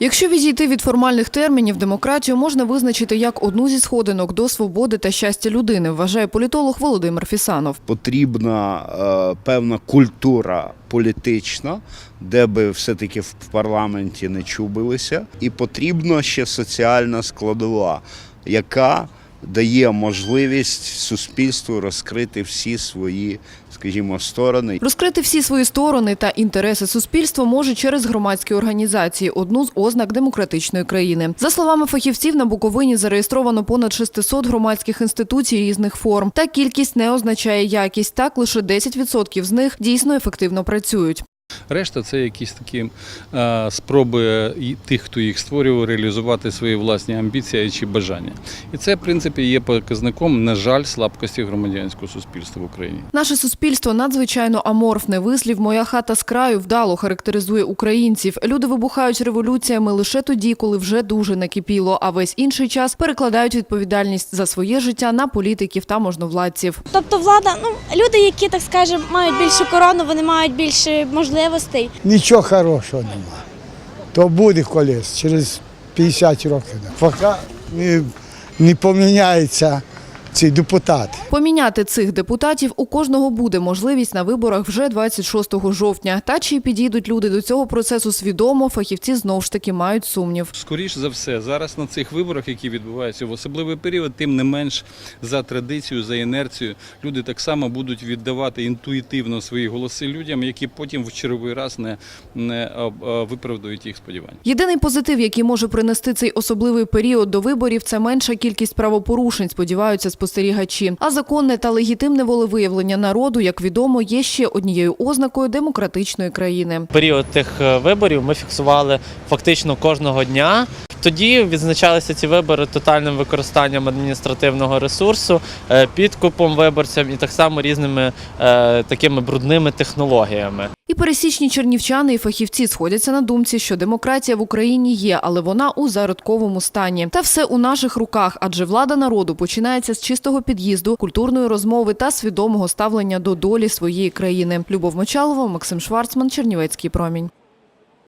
Якщо відійти від формальних термінів, демократію можна визначити як одну зі сходинок до свободи та щастя людини, вважає політолог Володимир Фісанов. потрібна е, певна культура політична, де би все-таки в парламенті не чубилися, і потрібна ще соціальна складова, яка дає можливість суспільству розкрити всі свої, скажімо, сторони. Розкрити всі свої сторони та інтереси суспільства може через громадські організації, одну з ознак демократичної країни. За словами фахівців, на Буковині зареєстровано понад 600 громадських інституцій різних форм. Та кількість не означає якість. Так лише 10% з них дійсно ефективно працюють. Решта це якісь такі е, спроби і тих, хто їх створював, реалізувати свої власні амбіції чи бажання. І це, в принципі, є показником, на жаль, слабкості громадянського суспільства в Україні. Наше суспільство надзвичайно аморфне. Вислів Моя хата з краю вдало характеризує українців. Люди вибухають революціями лише тоді, коли вже дуже накипіло, а весь інший час перекладають відповідальність за своє життя на політиків та можновладців. Тобто влада, ну люди, які так скажемо, мають більшу корону, вони мають більше можливостей. Нічого хорошого нема. То буде колись, через 50 років. Поки не, не поміняється ці депутати. Поміняти цих депутатів у кожного буде можливість на виборах вже 26 жовтня. Та чи підійдуть люди до цього процесу свідомо, фахівці знову ж таки мають сумнів. Скоріш за все, зараз на цих виборах, які відбуваються в особливий період, тим не менш за традицією, за інерцією, люди так само будуть віддавати інтуїтивно свої голоси людям, які потім в черговий раз не, не а, а, виправдають їх сподівань. Єдиний позитив, який може принести цей особливий період до виборів, це менша кількість правопорушень, сподіваються спостерігачі. А законне та легітимне волевиявлення народу, як відомо, є ще однією ознакою демократичної країни. період тих е, виборів ми фіксували фактично кожного дня. Тоді відзначалися ці вибори тотальним використанням адміністративного ресурсу, е, підкупом виборцям і так само різними е, такими брудними технологіями. І пересічні чернівчани і фахівці сходяться на думці, що демократія в Україні є, але вона у зародковому стані. Та все у наших руках, адже влада народу починається з чистого під'їзду, культурної розмови та свідомого ставлення до долі своєї країни. Любов Мочалова, Максим Шварцман, Чернівецький промінь.